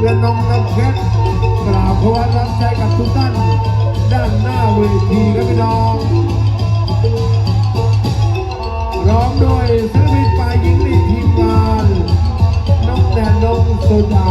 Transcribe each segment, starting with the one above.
เรื่อน้องน้ำเพชรกล่าวขวัญรับใจกับทุกท่านด้านหน้าเวทีครับพี่น้องร้องโดยศิลปินฝ่ายหญิงในทีมงานน้องแดนนงโซดา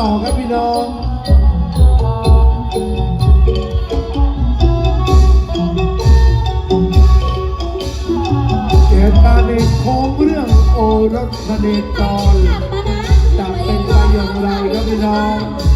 ่อครับพี่น้องเกิดมาในโค้งเรื่องโอรสเพเนจนจะเป็นไปอย่างไรครับพี่น้อง